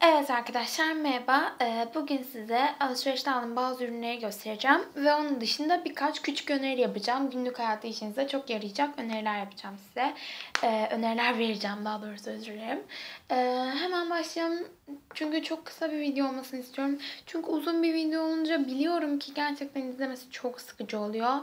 Evet arkadaşlar merhaba. Ee, Bugün size alışverişte aldığım bazı ürünleri göstereceğim. Ve onun dışında birkaç küçük öneri yapacağım. Günlük hayatta işinize çok yarayacak öneriler yapacağım size. Ee, Öneriler vereceğim daha doğrusu özür dilerim. Ee, Hemen başlayalım. Çünkü çok kısa bir video olmasını istiyorum. Çünkü uzun bir video olunca biliyorum ki gerçekten izlemesi çok sıkıcı oluyor.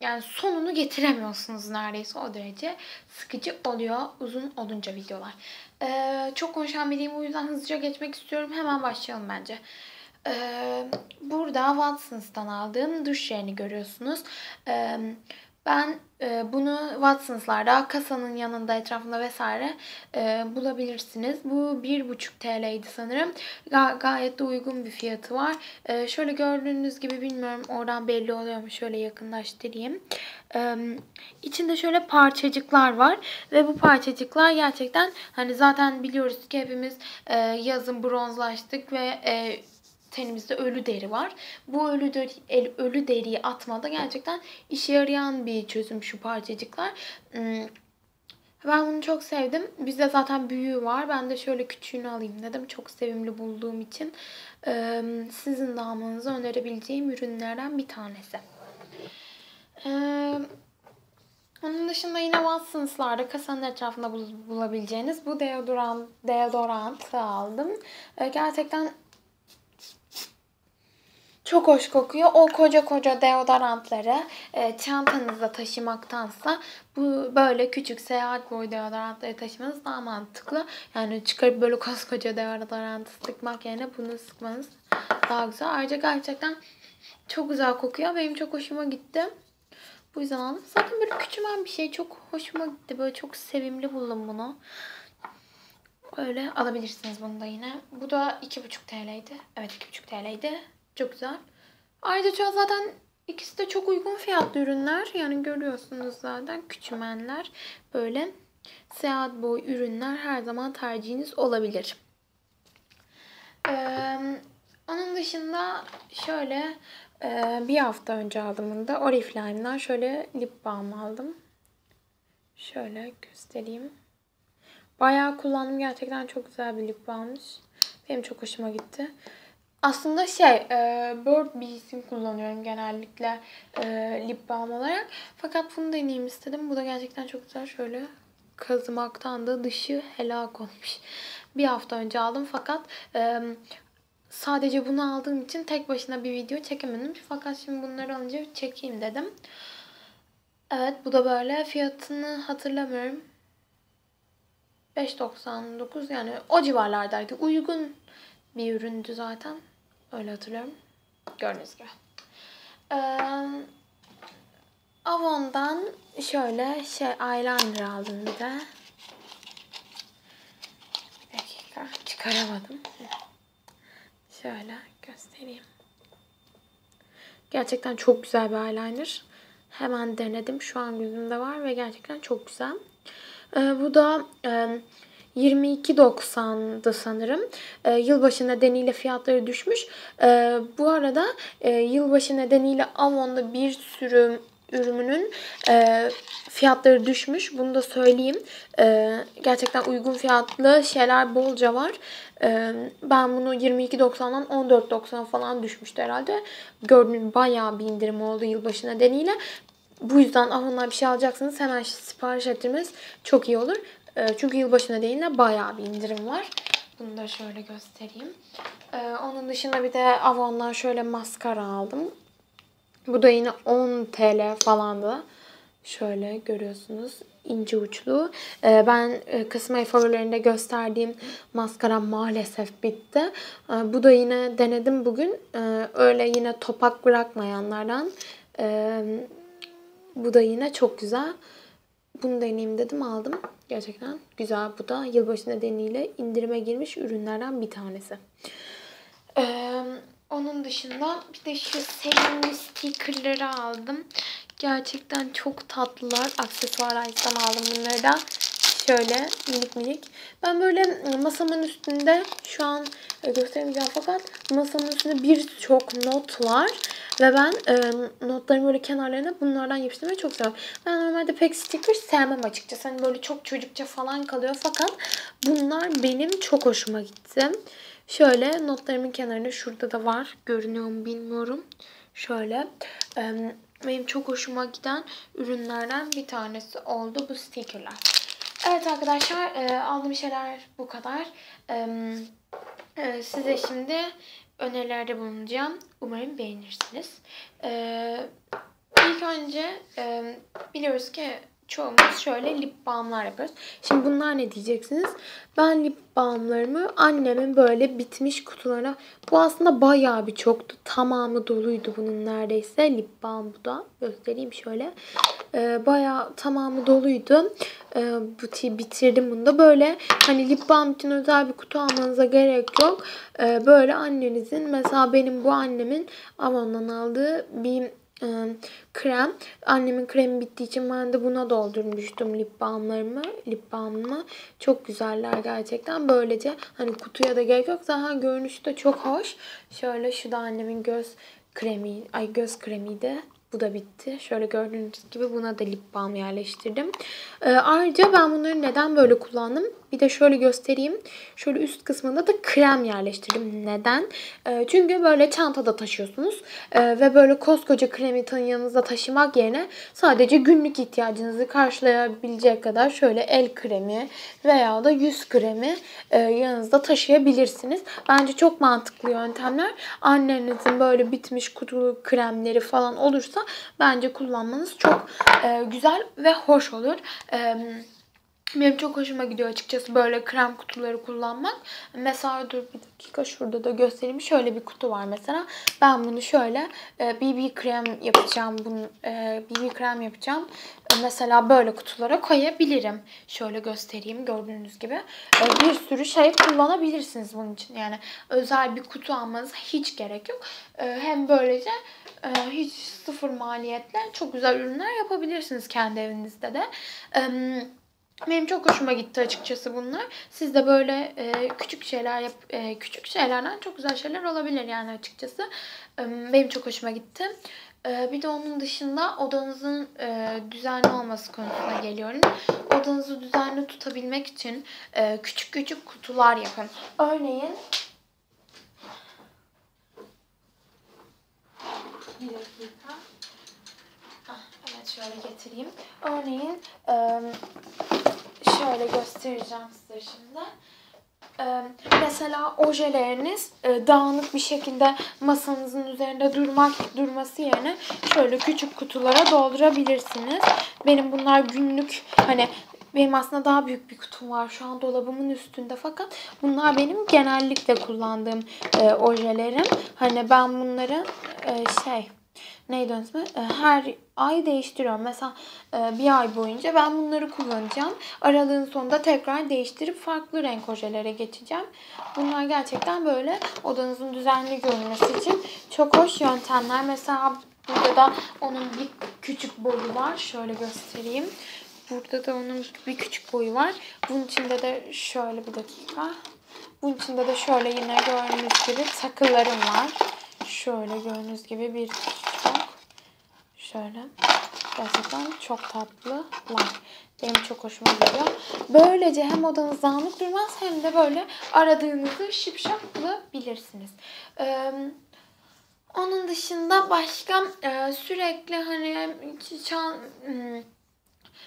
Yani sonunu getiremiyorsunuz neredeyse o derece sıkıcı oluyor uzun olunca videolar. Ee, çok konuşan biriyim o yüzden hızlıca geçmek istiyorum. Hemen başlayalım bence. Ee, burada Watsons'tan aldığım duş jelini görüyorsunuz. Ee, ben e, bunu Watsons'larda kasanın yanında etrafında vesaire e, bulabilirsiniz. Bu 1,5 TL'ydi sanırım. Ga- gayet de uygun bir fiyatı var. E, şöyle gördüğünüz gibi bilmiyorum oradan belli oluyor mu? Şöyle yakınlaştırayım. E, içinde şöyle parçacıklar var ve bu parçacıklar gerçekten hani zaten biliyoruz ki hepimiz e, yazın bronzlaştık ve e, tenimizde ölü deri var. Bu ölü deri, el- ölü deriyi atmada gerçekten işe yarayan bir çözüm şu parçacıklar. Hmm, Ben bunu çok sevdim. Bizde zaten büyüğü var. Ben de şöyle küçüğünü alayım dedim. Çok sevimli bulduğum için. Sizin de önerebileceğim ürünlerden bir tanesi. Onun dışında yine Watsons'larda kasanın etrafında bul- bulabileceğiniz bu deodorant, deodorantı aldım. Gerçekten çok hoş kokuyor. O koca koca deodorantları e, çantanızda taşımaktansa bu böyle küçük seyahat boyu deodorantları taşımanız daha mantıklı. Yani çıkarıp böyle koskoca deodorantı sıkmak yerine bunu sıkmanız daha güzel. Ayrıca gerçekten çok güzel kokuyor. Benim çok hoşuma gitti. Bu yüzden aldım. Zaten böyle küçümen bir şey. Çok hoşuma gitti. Böyle çok sevimli buldum bunu. Öyle alabilirsiniz bunu da yine. Bu da 2,5 TL'ydi. Evet 2,5 TL'ydi. Çok güzel. Ayrıca zaten ikisi de çok uygun fiyatlı ürünler. Yani görüyorsunuz zaten küçümenler. Böyle seyahat boyu ürünler her zaman tercihiniz olabilir. Ee, onun dışında şöyle e, bir hafta önce aldım bunu da Oriflame'dan şöyle lip balm aldım. Şöyle göstereyim. Bayağı kullandım. Gerçekten çok güzel bir lip balmmış. Benim çok hoşuma gitti. Aslında şey, e, Bird Bees'in kullanıyorum genellikle e, lip balm olarak. Fakat bunu deneyeyim istedim. Bu da gerçekten çok güzel. Şöyle kazımaktan da dışı helak olmuş. Bir hafta önce aldım fakat e, sadece bunu aldığım için tek başına bir video çekemedim. Fakat şimdi bunları alınca çekeyim dedim. Evet bu da böyle. Fiyatını hatırlamıyorum. 5.99 yani o civarlardaydı. Uygun bir üründü zaten. Öyle hatırlıyorum. Gördüğünüz gibi. Ee, Avon'dan şöyle şey eyeliner aldım bir de. Bir dakika çıkaramadım. Şöyle göstereyim. Gerçekten çok güzel bir eyeliner. Hemen denedim. Şu an yüzümde var ve gerçekten çok güzel. Ee, bu da e, 22.90'dı sanırım. Ee, yılbaşı nedeniyle fiyatları düşmüş. Ee, bu arada e, yılbaşı nedeniyle Avon'da bir sürü ürünün e, fiyatları düşmüş. Bunu da söyleyeyim. E, gerçekten uygun fiyatlı şeyler bolca var. E, ben bunu 22.90'dan 14.90 falan düşmüştü herhalde. Gördüğünüz bayağı bir indirim oldu yılbaşı nedeniyle. Bu yüzden Avon'dan bir şey alacaksınız hemen sipariş ettirmeniz çok iyi olur. E, çünkü yılbaşı nedeniyle bayağı bir indirim var. Bunu da şöyle göstereyim. E, onun dışında bir de Avon'dan şöyle maskara aldım. Bu da yine 10 TL falandı. Şöyle görüyorsunuz ince uçlu. Ee, ben e, Kasım ayı favorilerinde gösterdiğim maskara maalesef bitti. Ee, bu da yine denedim bugün. Ee, öyle yine topak bırakmayanlardan. Ee, bu da yine çok güzel. Bunu deneyeyim dedim aldım. Gerçekten güzel. Bu da yılbaşı nedeniyle indirime girmiş ürünlerden bir tanesi. Ee, onun dışında bir de şu sevimli stickerları aldım. Gerçekten çok tatlılar. Aksesuarlardan aldım bunları da. Şöyle minik minik. Ben böyle masamın üstünde şu an gösteremeyeceğim fakat masamın üstünde birçok not var. Ve ben e, notlarımı böyle kenarlarına bunlardan yapıştırmayı çok seviyorum. Ben normalde pek sticker sevmem açıkçası. Hani böyle çok çocukça falan kalıyor. Fakat bunlar benim çok hoşuma gitti. Şöyle notlarımın kenarında şurada da var. Görünüyor mu bilmiyorum. Şöyle. E, benim çok hoşuma giden ürünlerden bir tanesi oldu bu stickerlar. Evet arkadaşlar e, aldığım şeyler bu kadar. E, e, size şimdi önerilerde bulunacağım. Umarım beğenirsiniz. E, ilk önce e, biliyoruz ki çoğumuz şöyle lip balmlar yapıyoruz. Şimdi bunlar ne diyeceksiniz? Ben lip balmlarımı annemin böyle bitmiş kutularına bu aslında bayağı bir çoktu. Tamamı doluydu bunun neredeyse. Lip balm bu da. Göstereyim şöyle. Ee, bayağı tamamı doluydu. Ee, bu bitirdim bunu da. Böyle hani lip balm için özel bir kutu almanıza gerek yok. Ee, böyle annenizin mesela benim bu annemin Avon'dan aldığı bir krem. Annemin kremi bittiği için ben de buna doldurmuştum lip balmlarımı. Lip balmımı. Çok güzeller gerçekten. Böylece hani kutuya da gerek yok. Zaten görünüşü de çok hoş. Şöyle şu da annemin göz kremi. Ay göz kremiydi. Bu da bitti. Şöyle gördüğünüz gibi buna da lip balm yerleştirdim. Ee, ayrıca ben bunları neden böyle kullandım? Bir de şöyle göstereyim. Şöyle üst kısmında da krem yerleştirdim. Neden? E, çünkü böyle çantada taşıyorsunuz. E, ve böyle koskoca kremi yanınızda taşımak yerine sadece günlük ihtiyacınızı karşılayabilecek kadar şöyle el kremi veya da yüz kremi e, yanınızda taşıyabilirsiniz. Bence çok mantıklı yöntemler. Annenizin böyle bitmiş kutulu kremleri falan olursa bence kullanmanız çok e, güzel ve hoş olur. Evet benim çok hoşuma gidiyor açıkçası böyle krem kutuları kullanmak. Mesela dur bir dakika şurada da göstereyim. Şöyle bir kutu var mesela. Ben bunu şöyle e, BB krem yapacağım. Bunu e, BB krem yapacağım. E, mesela böyle kutulara koyabilirim. Şöyle göstereyim gördüğünüz gibi. E, bir sürü şey kullanabilirsiniz bunun için. Yani özel bir kutu almanıza hiç gerek yok. E, hem böylece e, hiç sıfır maliyetle çok güzel ürünler yapabilirsiniz kendi evinizde de. Evet benim çok hoşuma gitti açıkçası bunlar. Siz de böyle e, küçük şeyler yap, e, küçük şeylerden çok güzel şeyler olabilir yani açıkçası. E, benim çok hoşuma gitti. E, bir de onun dışında odanızın e, düzenli olması konusuna geliyorum. Odanızı düzenli tutabilmek için e, küçük küçük kutular yapın. Örneğin bir dakika. Ah, evet şöyle getireyim. Örneğin şöyle göstereceğim size şimdi. mesela ojeleriniz dağınık bir şekilde masanızın üzerinde durmak durması yerine şöyle küçük kutulara doldurabilirsiniz. Benim bunlar günlük hani benim aslında daha büyük bir kutum var şu an dolabımın üstünde fakat bunlar benim genellikle kullandığım e, ojelerim. Hani ben bunları e, şey neydi ismi? E, her ay değiştiriyorum. Mesela e, bir ay boyunca ben bunları kullanacağım. Aralığın sonunda tekrar değiştirip farklı renk ojelere geçeceğim. Bunlar gerçekten böyle odanızın düzenli görünmesi için çok hoş yöntemler. Mesela burada da onun bir küçük boyu var. Şöyle göstereyim. Burada da onun bir küçük boyu var. Bunun içinde de şöyle bir dakika. Bunun içinde de şöyle yine gördüğünüz gibi takılarım var. Şöyle gördüğünüz gibi bir şöyle gerçekten çok tatlılar. Benim çok hoşuma gidiyor. Böylece hem odanız dağınık durmaz hem de böyle aradığınızı şipşak bulabilirsiniz. Ee, onun dışında başka e, sürekli hani çan, hmm,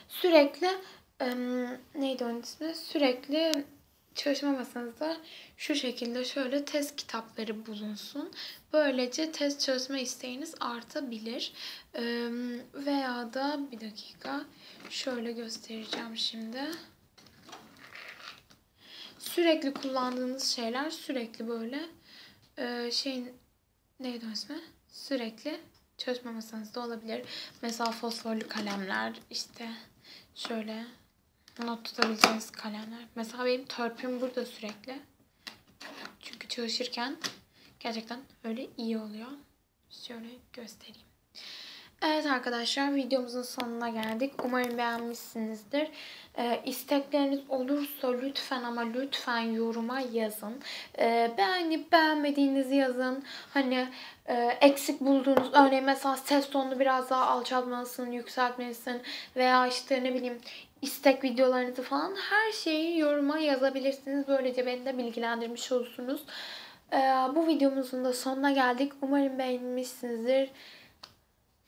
sürekli e, neydi onun ismi? Sürekli çalışma masanızda şu şekilde şöyle test kitapları bulunsun. Böylece test çalışma isteğiniz artabilir. Ee, veya da bir dakika şöyle göstereceğim şimdi. Sürekli kullandığınız şeyler sürekli böyle e, şeyin neydi o ismi? Sürekli çalışma masanızda olabilir. Mesela fosforlu kalemler işte şöyle not tutabileceğiniz kalemler. Mesela benim törpüm burada sürekli. Çünkü çalışırken gerçekten öyle iyi oluyor. Şöyle göstereyim. Evet arkadaşlar videomuzun sonuna geldik. Umarım beğenmişsinizdir. Ee, istekleriniz olursa lütfen ama lütfen yoruma yazın. Ee, beğenip beğenmediğinizi yazın. Hani e, eksik bulduğunuz örneğin mesela ses tonunu biraz daha alçaltmalısın, yükseltmelisin veya işte ne bileyim istek videolarınızı falan her şeyi yoruma yazabilirsiniz. Böylece beni de bilgilendirmiş olursunuz. Ee, bu videomuzun da sonuna geldik. Umarım beğenmişsinizdir.